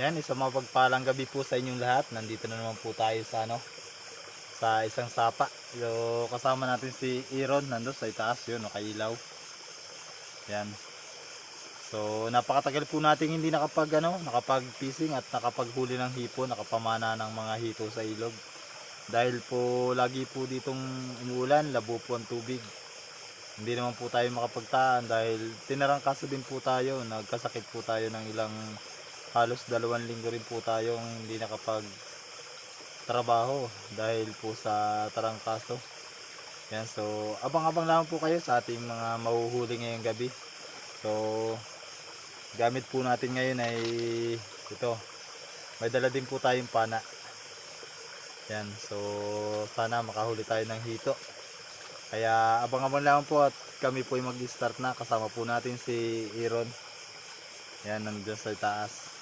Yan, isang mapagpalang gabi po sa inyong lahat. Nandito na naman po tayo sa ano, sa isang sapa. So, kasama natin si Aaron nando sa itaas yun, nakailaw. Yan. So, napakatagal po nating hindi nakapag ano, nakapag fishing at nakapaghuli ng hipon, nakapamana ng mga hito sa ilog. Dahil po lagi po ditong umuulan, labo po ang tubig. Hindi naman po tayo makapagtaan dahil tinarangkaso din po tayo, nagkasakit po tayo ng ilang halos dalawang linggo rin po tayong hindi nakapag trabaho dahil po sa tarangkaso. Yan, so abang-abang lang po kayo sa ating mga mahuhuli ngayong gabi. So gamit po natin ngayon ay ito. May dala din po tayong pana. Yan, so sana makahuli tayo ng hito. Kaya abang-abang lang po at kami po ay mag-start na. Kasama po natin si Aaron. Yan, nandiyan sa taas.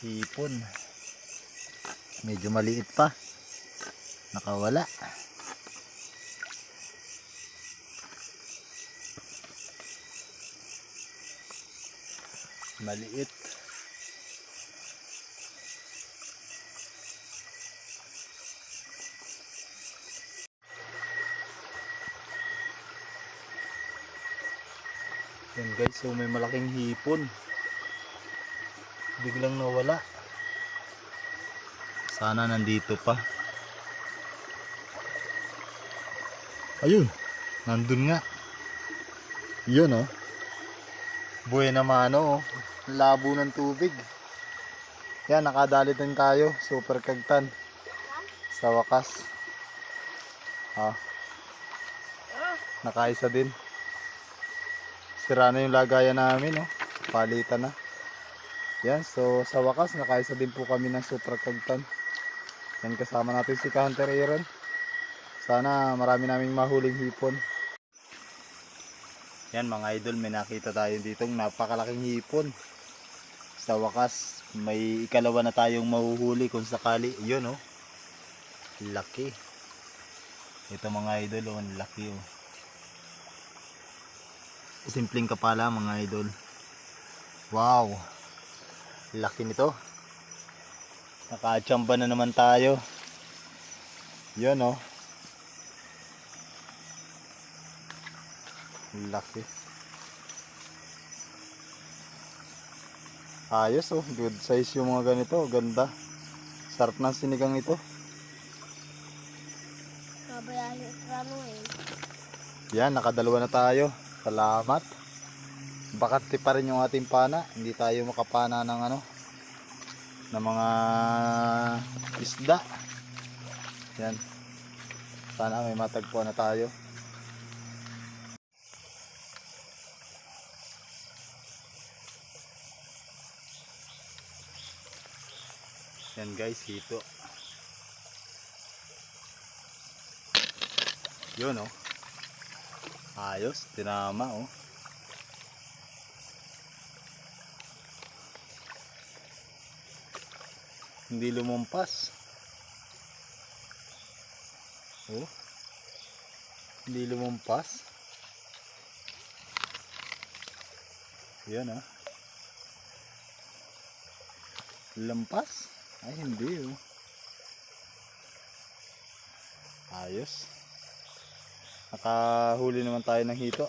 Hipon. Medyo maliit pa. Nakawala. Maliit. Yan guys, so may malaking hipon. Biglang nawala. Sana nandito pa. Ayun, nandun nga. Yun oh. Buena mano oh. Labo ng tubig. Yan, nakadali din tayo. Super kagtan. Sa wakas. Ah. Nakaisa din. Sira na yung lagayan namin, oh. Palitan na. Yan, so sa wakas, nakaisa din po kami ng super kagtan. Yan, kasama natin si Hunter Aaron. Sana marami naming mahuling hipon. Yan mga idol, may nakita tayo ditong napakalaking hipon. Sa wakas, may ikalawa na tayong mahuhuli kung sakali. Yun, oh. Laki. Ito mga idol, oh, laki, oh. Simpleng kapala mga idol. Wow. Laki nito. Nakachamba na naman tayo. Yun oh. Laki. Ayos oh. Good size yung mga ganito. Ganda. Sarap ng sinigang ito. Yan, nakadalawa na tayo. Salamat. Bakante pa rin yung ating pana. Hindi tayo makapana ng ano ng mga isda. Yan. Sana may matagpuan na tayo. Yan guys, hito. Yun oh. Ayos, tinama oh. Hindi lumampas. Oh. Hindi lumampas. Yan ah. Lampas? Ay hindi oh. Ayos. Nakahuli naman tayo ng hito.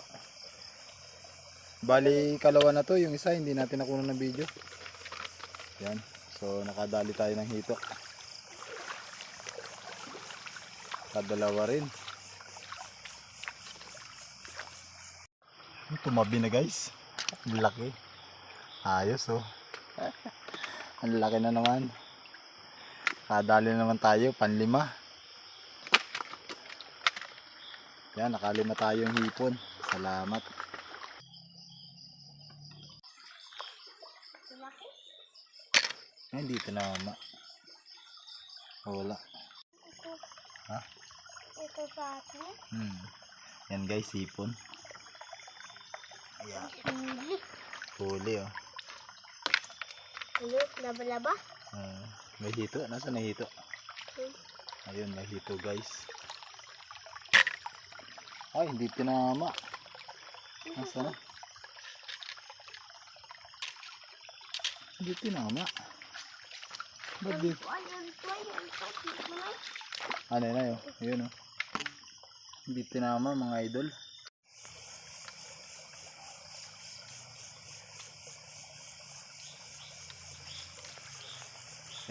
Bali, kalawa na to. Yung isa, hindi natin nakuha ng video. Yan. So, nakadali tayo ng hito. Kadalawa rin. Tumabi na guys. Ang laki. Ayos oh. Ang laki na naman. Kadali na naman tayo. Panlima. Yan, nakalima tayong hipon. Salamat. Lumaki? Ay, dito na mama. Wala. Ha? Ito sa atin? Hmm. Yan guys, sipon. Ayan. Huli. Huli oh. Huli, laba-laba? Hmm. May hito. Nasaan na hito? Hmm. Ayun, may hito guys. Ay, hindi tinama. Nasaan na? Hindi tinama. Hindi tinama. Mo. Ano na yun? Ayun oh. Hindi tinama mga idol.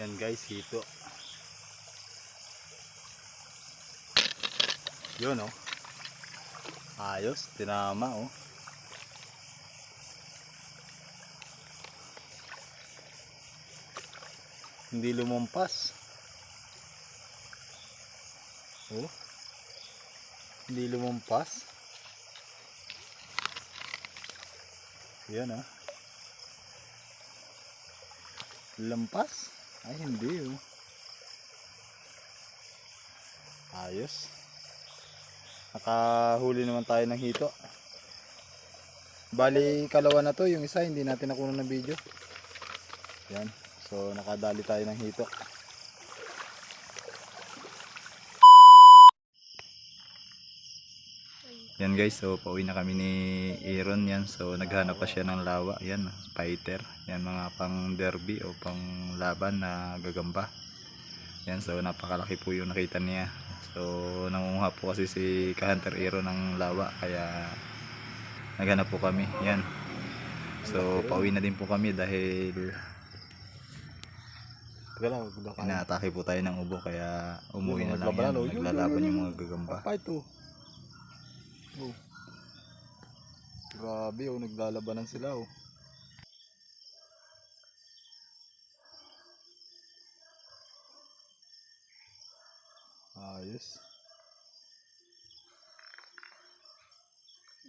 Yan guys, hito. Yun oh. Ayos, tinama oh. Hindi lumampas. Oh. Hindi lumampas. Yan ah. Lampas? Ay hindi oh. Ayos. Nakahuli naman tayo ng hito. Bali, kalawa na to. Yung isa, hindi natin nakuha ng video. Yan. So, nakadali tayo ng hito. Yan guys, so pauwi na kami ni Aaron yan. So naghanap pa siya ng lawa. Yan, fighter. Yan mga pang derby o pang laban na gagamba. Yan, so napakalaki po yung nakita niya. So nangunguha po kasi si Hunter Aaron ng lawa. Kaya naghanap po kami. Yan. So pauwi na din po kami dahil inaatake po tayo ng ubo kaya umuwi na lang yan. Naglalaban yung mga gagamba. Fight to. Oh. Grabe oh, naglalabanan sila oh. Ayos.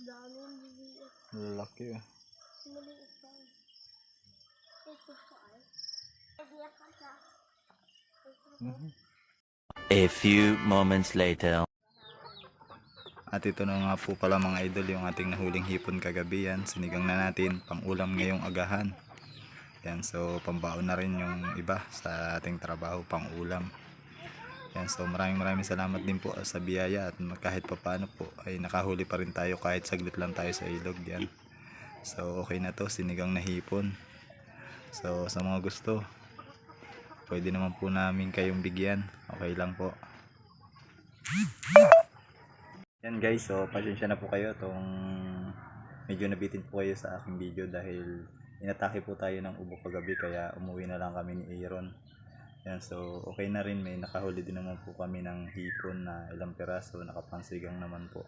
Dami yung. Lalaki ah. Maliit pa. Ito sa. A few moments later. At ito na nga po pala mga idol yung ating nahuling hipon kagabi yan. Sinigang na natin pang ulam ngayong agahan. Yan so pambaon na rin yung iba sa ating trabaho pang ulam. Yan so maraming maraming salamat din po sa biyaya at kahit papaano po ay nakahuli pa rin tayo kahit saglit lang tayo sa ilog yan. So okay na to sinigang na hipon. So sa mga gusto pwede naman po namin kayong bigyan. Okay lang po. Yan guys, so pasensya na po kayo tong medyo nabitin po kayo sa aking video dahil inatake po tayo ng ubo kagabi kaya umuwi na lang kami ni Aaron. Yan, so okay na rin, may nakahuli din naman po kami ng hipon na ilang piraso, nakapangsigang naman po.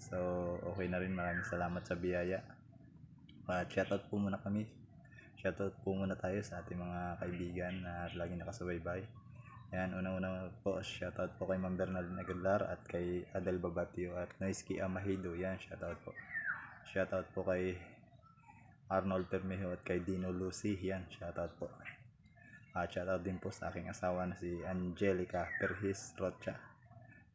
So okay na rin, maraming salamat sa biyaya. At shoutout po muna kami. Shoutout po muna tayo sa ating mga kaibigan na laging nakasubaybay. Yan, una-una po, shoutout po kay Ma'am Bernaldine Aguilar at kay Adel Babatio at Noisky Amahido. Yan, shoutout po. Shoutout po kay Arnold Permejo at kay Dino Lucy. Yan, shoutout po. At shoutout din po sa aking asawa na si Angelica Perhis Rocha.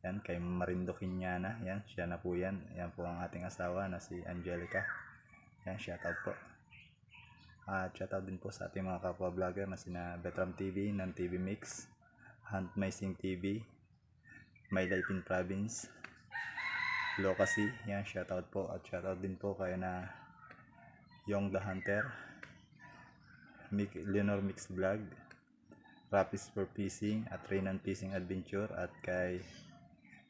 Yan, kay Marindo Quiñana. Yan, siya na po yan. Yan po ang ating asawa na si Angelica. Yan, shoutout po. At shoutout din po sa ating mga kapwa-vlogger na sina Betram TV, Nan TV Mix, Hunt Mysing TV, My Life in Province, Locacy, yan, shoutout po. At shoutout din po kay na Young the Hunter, Mick, Leonor Mix Vlog, Rapis for Fishing at Raynan Fishing Adventure at kay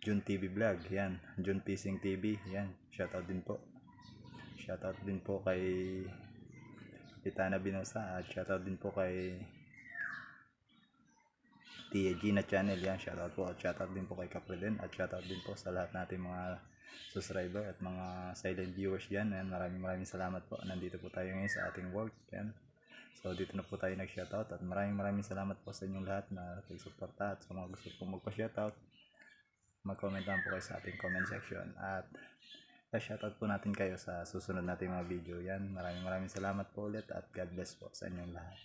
Jun TV Vlog, yan, Jun Fishing TV, yan, shoutout din po. Shoutout din po kay Pitana Binosa at shoutout din po kay Tia Gina Channel. Yan shoutout po. At shoutout din po kay Kapreden at shoutout din po sa lahat nating mga subscriber at mga silent viewers dyan. Yan maraming maraming salamat po. Nandito po tayo ngayon sa ating work yan so dito na po tayo nag shoutout at maraming maraming salamat po sa inyong lahat na nagsuporta at sa mga gusto pong magpa shoutout mag comment lang po kayo sa ating comment section. At shoutout po natin kayo sa susunod nating mga video. Yan maraming maraming salamat po ulit at God bless po sa inyong lahat